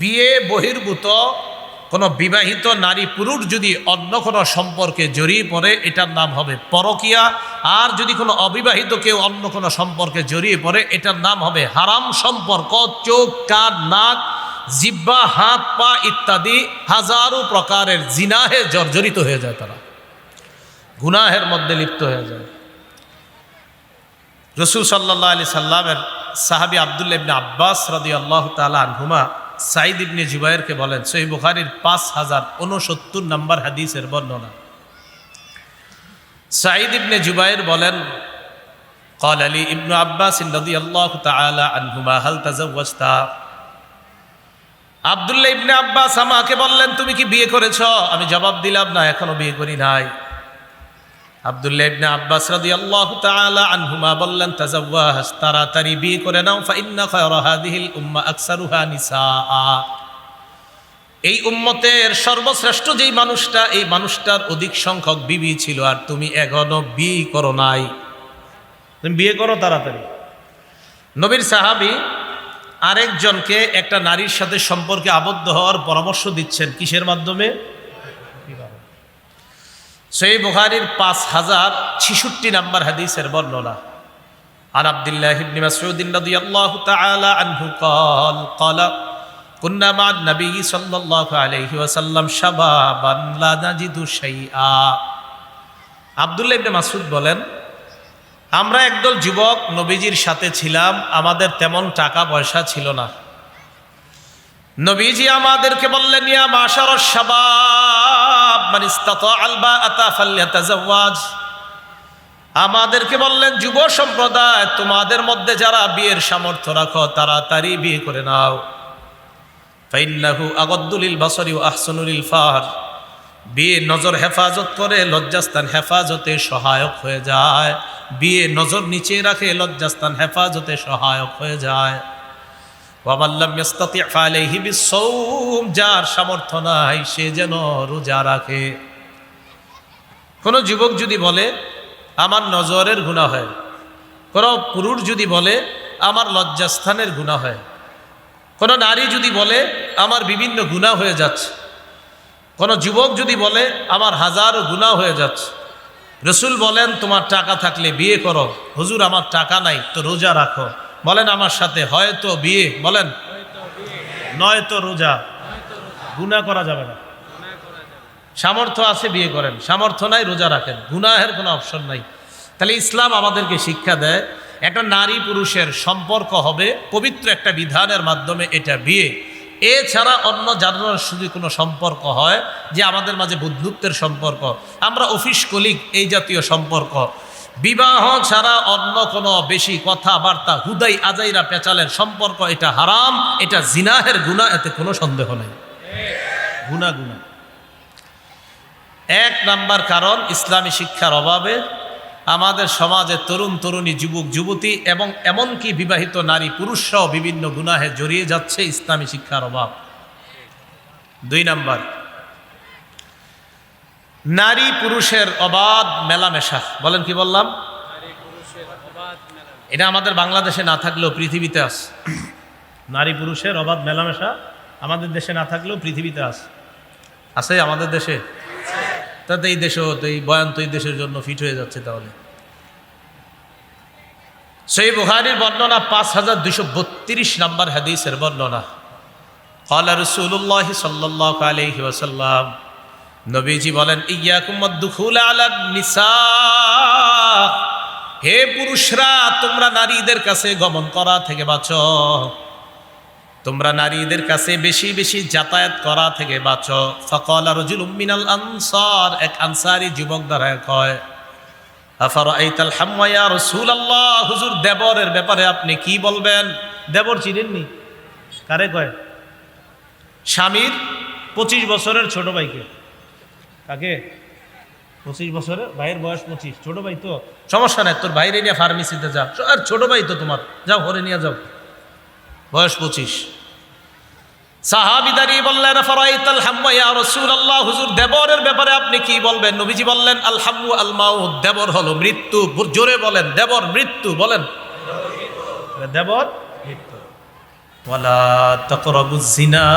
বিয়ে বহির্ভূত, কোনো বিবাহিত নারী পুরুষ যদি অন্য কোনো সম্পর্কে জড়িয়ে পড়ে, এটার নাম হবে পরকিয়া। আর যদি কোনো অবিবাহিত কেউ অন্য কোনো সম্পর্কে জড়িয়ে পড়ে, এটার নাম হবে হারাম সম্পর্ক, চোখ, কান, নাক, জিব্বা, হাত, পা ইত্যাদি হাজারো প্রকারের জিনাহে জর্জরিত হয়ে যায় তারা। গুনাহের মধ্যে লিপ্ত হয়ে যায়। রসুল সাল্লাহ আলি সাল্লামের সাহাবি আবদুল্লা ইবনে আব্বাস রদি আল্লাহ তালা আনহুমা সাইদ ইবনে জুবাইরকে বলেন সহি বুখারির পাঁচ হাজার উনসত্তর নম্বর হাদিসের বর্ণনা সাইদ ইবনে জুবাইর বলেন قال لي ابن عباس رضي الله تعالى عنهما هل تزوجت আব্দুল্লাহ ইবনে আব্বাস আমাকে বললেন তুমি কি বিয়ে করেছ আমি জবাব দিলাম না এখনো বিয়ে করি নাই আব্দুল্লাহ ইবনে আব্বাস রাদিয়াল্লাহু তাআলা আনহুমা বললেন তাজাওয়াজ তাড়াতাড়ি বিয়ে করে নাও ফাইন্না খায়রা হাদিহিল উম্মাহ আকসারুহা নিসাআ। এই উম্মতের সর্বশ্রেষ্ঠ যেই মানুষটা এই মানুষটার অধিক সংখ্যক বিবি ছিল আর তুমি এখনও বিয়ে করো নাই। তুমি বিয়ে করো তাড়াতাড়ি। নবীর সাহাবী আরেকজনকে একটা নারীর সাথে সম্পর্কে আবদ্ধ হওয়ার পরামর্শ দিচ্ছেন কিসের মাধ্যমে? সেই বুখারির পাঁচ হাজার ছিষট্টি নাম্বার হাদিসের বর্ণনা عن عبد الله بن مسعود رضي الله تعالى عنه قال قال كنا مع النبي صلى الله عليه وسلم شبابا لا نجد شيئا আব্দুল্লাহ ইবনে মাসুদ বলেন আমরা একদল যুবক নবীজির সাথে ছিলাম আমাদের তেমন টাকা পয়সা ছিল না নবীজি আমাদেরকে বললেন ইয়া মাশার শাবাব আমাদেরকে বললেন, যুব সম্প্রদায়, তোমাদের মধ্যে যারা বিয়ের সামর্থ্য রাখো, তাড়াতাড়ি বিয়ে করে নাও। বিয়ে নজর হেফাজত করে হেফাজতে সহায়ক হয়ে যায়। নজর নিচে রাখে, লজ্জাস্থান হেফাজতে সহায়ক হয়ে যায়। যার সামর্থ্য নাই, সে যেন রোজা রাখে। কোনো যুবক যদি বলে, আমার নজরের গুণা হয়। কোনো পুরুষ যদি বলে, আমার লজ্জাস্থানের গুণা হয়। কোনো নারী যদি বলে, আমার বিভিন্ন গুণা হয়ে যাচ্ছে। কোনো যুবক যদি বলে, আমার হাজারো গুণা হয়ে যাচ্ছে। রসুল বলেন, তোমার টাকা থাকলে বিয়ে করো। হুজুর, আমার টাকা নাই, তো রোজা রাখো। বলেন আমার সাথে, হয়তো বিয়ে, বলেন। নয়তো রোজা। গুণা করা যাবে না। সামর্থ্য আছে বিয়ে করেন, সামর্থ্য নাই, রোজা রাখেন। গুনাহের কোনো অপশন নাই। তাহলে ইসলাম আমাদেরকে শিক্ষা দেয়, একটা নারী পুরুষের সম্পর্ক হবে পবিত্র একটা বিধানের মাধ্যমে এটা বিয়ে। এছাড়া অন্য জানানোর যদি কোনো সম্পর্ক হয় যে আমাদের মাঝে বন্ধুত্বের সম্পর্ক। আমরা অফিস কলিগ, এই জাতীয় সম্পর্ক। বিবাহ ছাড়া অন্য কোনো বেশি কথাবার্তা হুদাই আজাইরা পেঁচালের সম্পর্ক, এটা হারাম, এটা জিনাহের গুণা, এতে কোনো সন্দেহ নেই। গুণা গুণা। এক নাম্বার কারণ, ইসলামী শিক্ষার অভাবে আমাদের সমাজে তরুণ, তরুণী, যুবক, যুবতী এবং এমনকি বিবাহিত নারী, পুরুষরাও বিভিন্ন গুনাহে জড়িয়ে যাচ্ছে ইসলামী শিক্ষার অভাব। দুই নাম্বার নারী পুরুষের অবাধ মেলামেশা। বলেন কি বললাম? এটা আমাদের বাংলাদেশে না থাকলেও পৃথিবীতে আস নারী পুরুষের অবাধ মেলামেশা আমাদের দেশে না থাকলেও পৃথিবীতে আস আছে আমাদের দেশে? তাতে এই দেশেও, তো এই বয়ান তো এই দেশের জন্য ফিট হয়ে যাচ্ছে তাহলে। সেই বুহারির বর্ণনা পাঁচ হাজার দুশো বত্রিশ নম্বর হাদিসের বর্ণনা। কলা রসুল্লাহ সাল্লাহ আলহি ওসাল্লাম নবীজি বলেন হে পুরুষরা, তোমরা নারীদের কাছে গমন করা থেকে বাঁচো। তোমরা নারীদের কাছে বেশি বেশি যাতায়াত করা থেকে বাঁচো। ফকল রজুল উম্মিনাল আনসার, এক আনসারি যুবক দ্বারা কয় আফার আইতাল হাম্মায়া রসুল আল্লাহ হুজুর, দেবরের ব্যাপারে আপনি কি বলবেন? দেবর চিনেননি? কারে কয়? স্বামীর পঁচিশ বছরের ছোট ভাইকে। কাকে? পঁচিশ বছরে? ভাইয়ের বয়স পঁচিশ। ছোট ভাই তো। সমস্যা নাই তোর বাইরে নিয়ে ফার্মেসিতে যা। আর ছোট ভাই তো তোমার। যাও হরে নিয়ে যাও। বয়স পঁচিশ। সাহাবি দাঁড়িয়ে বললেন ফরাইতাল হাম্মা ইয়া রাসূলুল্লাহ? হুজুর দেবরের ব্যাপারে আপনি কি বলবেন? নবীজি বললেন আল হাম্মু আল মাউত। দেবর হলো মৃত্যু। জোরে বলেন দেবর মৃত্যু বলেন। দেবর মৃত্যু। ওয়ালা তাকরাবুজ জিনা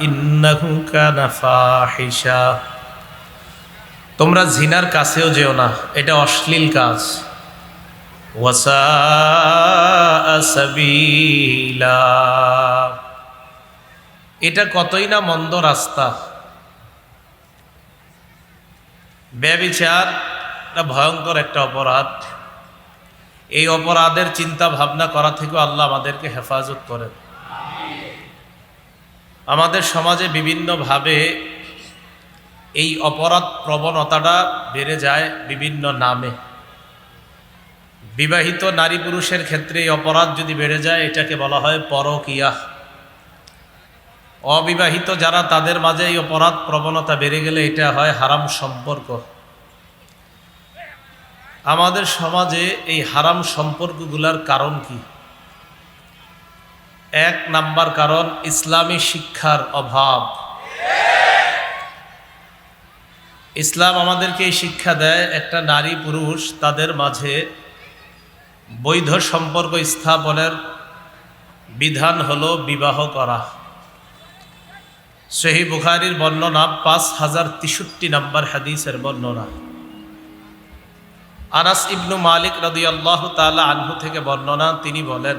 ইন্নাহু কানা ফাহিশা। তোমরা জিনার কাছেও যেও না, এটা অশ্লীল কাজ। এটা কতই না মন্দ রাস্তা। ব্যবিচার এটা ভয়ঙ্কর একটা অপরাধ। এই অপরাধের চিন্তা ভাবনা করা থেকেও আল্লাহ আমাদেরকে হেফাজত করেন। আমাদের সমাজে বিভিন্নভাবে এই অপরাধ প্রবণতাটা বেড়ে যায় বিভিন্ন নামে। বিবাহিত নারী পুরুষের ক্ষেত্রে এই অপরাধ যদি বেড়ে যায়, এটাকে বলা হয় পরকিয়া। অবিবাহিত যারা, তাদের মাঝে এই অপরাধ প্রবণতা বেড়ে গেলে এটা হয় হারাম সম্পর্ক। আমাদের সমাজে এই হারাম সম্পর্কগুলার কারণ কি? এক নাম্বার কারণ, ইসলামী শিক্ষার অভাব। ইসলাম আমাদেরকে এই শিক্ষা দেয়, একটা নারী পুরুষ তাদের মাঝে বৈধ সম্পর্ক স্থাপনের বিধান হলো বিবাহ করা। সহি বুখারির বর্ণনা পাঁচ হাজার তেষট্টি নম্বর হাদিসের বর্ণনা। আনাস ইবনু মালিক রদি আল্লাহ তালা আনহু থেকে বর্ণনা, তিনি বলেন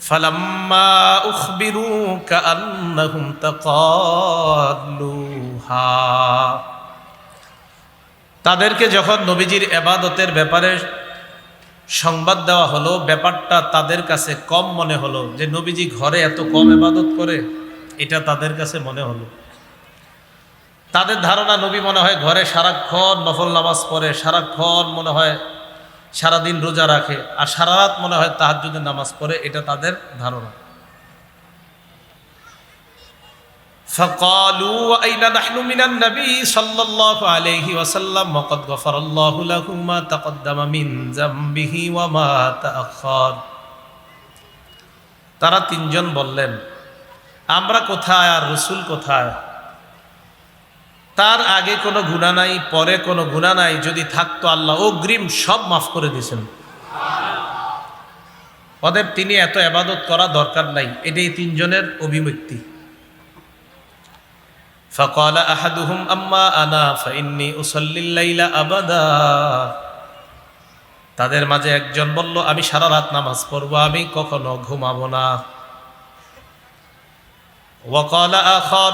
ফালাম্মা উখবিরু কান্নাহুম তাকালুহা তাদেরকে যখন নবীজির এবাদতের ব্যাপারে সংবাদ দেওয়া হলো, ব্যাপারটা তাদের কাছে কম মনে হলো। যে নবীজি ঘরে এত কম এবাদত করে, এটা তাদের কাছে মনে হলো। তাদের ধারণা, নবী মনে হয় ঘরে সারাক্ষণ নফল নামাজ পড়ে, সারাক্ষণ মনে হয় সারাদিন রোজা রাখে আর সারা রাত মনে হয় তাহাজুদের নামাজ পড়ে এটা তাদের ধারণা فقالوا أين نحن من النبي صلى الله عليه وسلم وقد غفر الله له ما تقدم من ذنبه وما تأخر তারা তিনজন বললেন আমরা কোথায় আর রসুল কোথায় তার আগে কোনো গুণা নাই পরে কোনো গুণা নাই যদি থাকতো আল্লাহ অগ্রিম সব মাফ করে দিয়েছেন অতএব তিনি এত আবাদত করা দরকার নাই এটাই তিনজনের অভিব্যক্তি فقال أحدهم أما أنا فإني أصلي الليل أبدا তাদের মাঝে একজন বলল আমি সারা রাত নামাজ পড়বো আমি কখনো ঘুমাবো না وقال آخر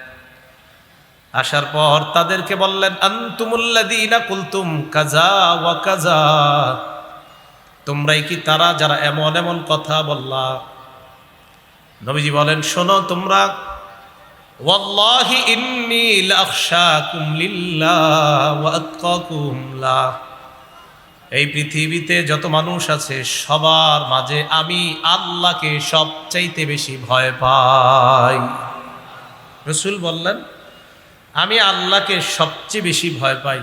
আসার পর তাদেরকে বললেন আন্তুমুল্লাদিনা কুলতুম কাজা ওয়া কাজা তোমরাই কি তারা যারা এমন এমন কথা বললা? নবীজি বলেন, শোনো তোমরা, ওয়াল্লাহি ইন্নী লাখশাকুম লিল্লাহ ওয়া আতকাকুম লা। এই পৃথিবীতে যত মানুষ আছে, সবার মাঝে আমি আল্লাহকে সবচাইতে বেশি ভয় পাই। রসুল বললেন আমি আল্লাহকে সবচেয়ে বেশি ভয় পাই।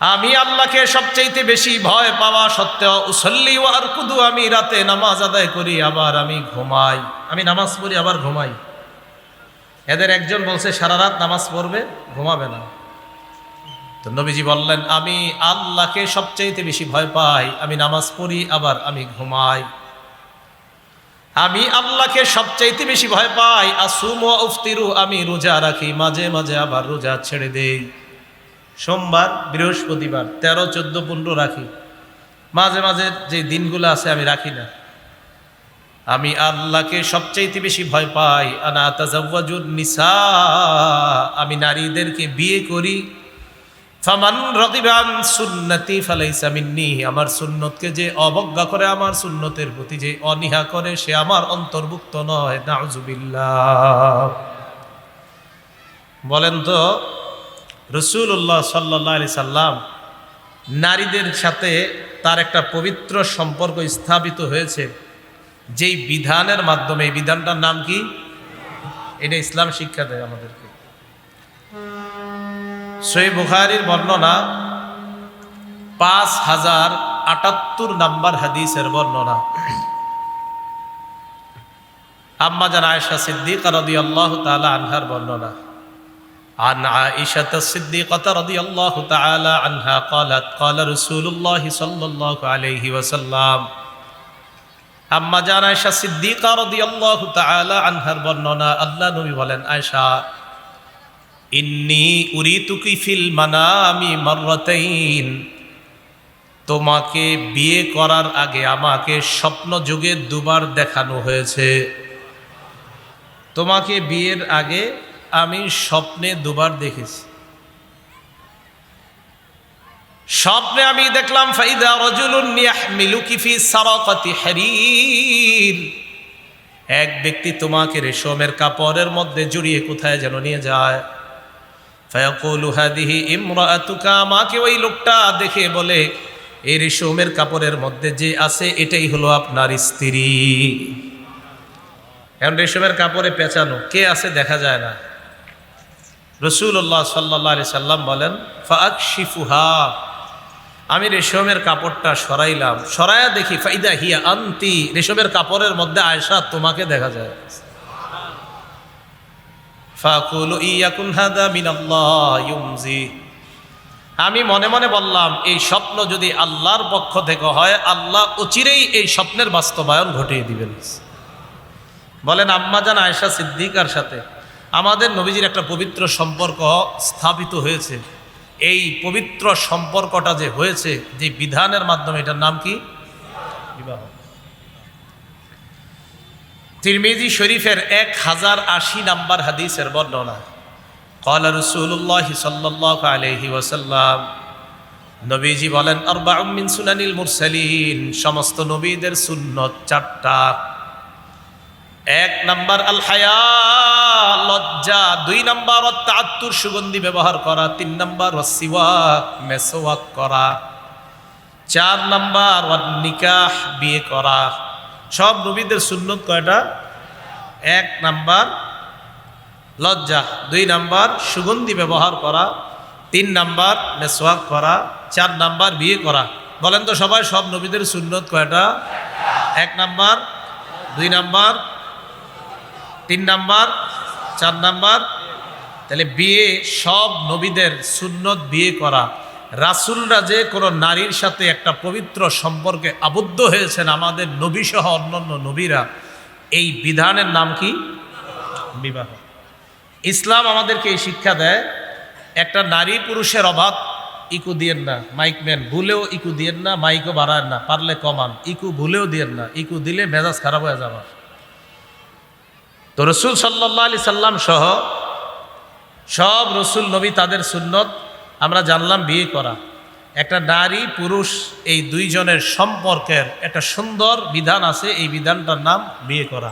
আমি আল্লাহকে সবচাইতে বেশি ভয় পাওয়া সত্ত্বেও উসল্লি ও আর কুদু আমি রাতে নামাজ আদায় করি, আবার আমি ঘুমাই। আমি নামাজ পড়ি, আবার ঘুমাই। এদের একজন বলছে, সারা রাত নামাজ পড়বে, ঘুমাবে না। তো নবীজি বললেন, আমি আল্লাহকে সবচাইতে বেশি ভয় পাই, আমি নামাজ পড়ি, আবার আমি ঘুমাই। আমি আল্লাহকে সবচাইতে বেশি ভয় পাই। আসুম ও উফতিরু, আমি রোজা রাখি, মাঝে মাঝে আবার রোজা ছেড়ে দেই। সোমবার, বৃহস্পতিবার, তেরো, চোদ্দ, পনেরো রাখি। মাঝে মাঝে যে দিনগুলো আছে আমি রাখি না। আমি আল্লাহকে সবচাইতে বেশি ভয় পাই। আনা তাজাওয়াজুন নিসা, আমি নারীদেরকে বিয়ে করি। ফামান রদিবান সুন্নতি ফালাইসা মিন্নি, আমার সুন্নতকে যে অবজ্ঞা করে, আমার সুন্নতের প্রতি যে অনীহা করে, সে আমার অন্তর্ভুক্ত নয়। নাউজুবিল্লাহ। বলেন তো রসুল্লাহ সাল্লাহ আলি সাল্লাম নারীদের সাথে তার একটা পবিত্র সম্পর্ক স্থাপিত হয়েছে, যেই বিধানের মাধ্যমে, এই বিধানটার নাম কি? এটা ইসলাম শিক্ষা দেয় আমাদেরকে। সই বুখারির বর্ণনা পাঁচ হাজার আটাত্তর নাম্বার হাদিসের বর্ণনা আম্মা জান আয়েশা সিদ্দিক রদি আল্লাহ তালা আনহার বর্ণনা عن عائشة الصديقة رضي الله تعالى عنها قالت قال رسول الله صلى الله عليه وسلم আম্মা জান আয়েশা সিদ্দিকা রাদিয়াল্লাহু তাআলা আনহার বর্ণনা আল্লাহ নবী বলেন আয়েশা ইন্নি তোমাকে বিয়ে করার আগে আমাকে স্বপ্ন যুগে দুবার দেখানো হয়েছে। তোমাকে বিয়ের আগে আমি স্বপ্নে দুবার দেখেছি। স্বপ্নে আমি দেখলাম, ফাইদা কিফি সারাকাতি হারির। এক ব্যক্তি তোমাকে রেশমের কাপড়ের মধ্যে জড়িয়ে কোথায় যেন নিয়ে যায়। ফায়াকুলু হাদিহি ইমরাতুকা, আমাকে ওই লোকটা দেখে বলে, এই রেশমের কাপড়ের মধ্যে যে আছে, এটাই হলো আপনার স্ত্রী। এখন রেশমের কাপড়ে পেঁচানো, কে আছে দেখা যায় না? রসুল্লাহ সাল্লা সাল্লাম বলেন ফাক শিফুহা আমি রেশমের কাপড়টা সরাইলাম সরাইয়া দেখি, ফাইদা হিয়া আন্তি। রেশমের কাপড়ের মধ্যে আয়সা তোমাকে দেখা যায়। ফাকুল ইয়াকুন হাদা মিনাল্লাহ ইউমজি। আমি মনে মনে বললাম, এই স্বপ্ন যদি আল্লাহর পক্ষ থেকে হয়, আল্লাহ অচিরেই এই স্বপ্নের বাস্তবায়ন ঘটিয়ে দিবেন। বলেন আম্মাজান আয়েশা সিদ্দিকার সাথে আমাদের নবীজির একটা পবিত্র সম্পর্ক স্থাপিত হয়েছে। এই পবিত্র সম্পর্কটা যে হয়েছে, যে বিধানের মাধ্যমে, এটার নাম কি? বিবাহ। তিরমিজি শরীফের এক হাজার আশি নাম্বার হাদিসের বর্ণনা। কলা রসুল্লাহ সাল্লাহ আলহি ওসাল্লাম নবীজি বলেন আরবাউমিন সুনানিল মুরসালিন সমস্ত নবীদের সুন্নত চারটা। এক নাম্বার আল হায়া লজ্জা। দুই নাম্বার তাত্তুর সুগন্ধি ব্যবহার করা। তিন নাম্বার সিওয়াক মেসোয়াক করা। চার নাম্বার নিকাহ বিয়ে করা। সব নবীদের সুন্নত কয়টা? এক নাম্বার লজ্জা, দুই নাম্বার সুগন্ধি ব্যবহার করা, তিন নাম্বার মেসোয়াক করা, চার নাম্বার বিয়ে করা। বলেন তো সবাই, সব নবীদের সুন্নত কয়টা? এক নাম্বার, দুই নাম্বার, তিন নাম্বার, চার নাম্বার। তাহলে বিয়ে, সব নবীদের সুন্নত বিয়ে করা। রাসুলরা যে কোনো নারীর সাথে একটা পবিত্র সম্পর্কে আবদ্ধ হয়েছেন আমাদের নবী সহ অন্যান্য নবীরা, এই বিধানের নাম কি? বিবাহ। ইসলাম আমাদেরকে এই শিক্ষা দেয়, একটা নারী পুরুষের অভাব, ইকু দিয়েন না, মাইক ম্যান ভুলেও ইকু দিয়েন না, মাইকও বাড়ায় না, পারলে কমান, ইকু ভুলেও দিয়েন না, ইকু দিলে মেজাজ খারাপ হয়ে যাবে। তো রসুল সাল্লাহ আলি সাল্লাম সহ সব রসুল নবী তাদের সুন্নত আমরা জানলাম বিয়ে করা। একটা নারী, পুরুষ এই দুইজনের সম্পর্কের একটা সুন্দর বিধান আছে, এই বিধানটার নাম বিয়ে করা।